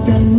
Captain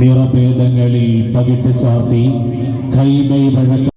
നിറഭേദങ്ങളിൽ പകിട്ട് ചാർത്തി കൈമൈ വഴക്ക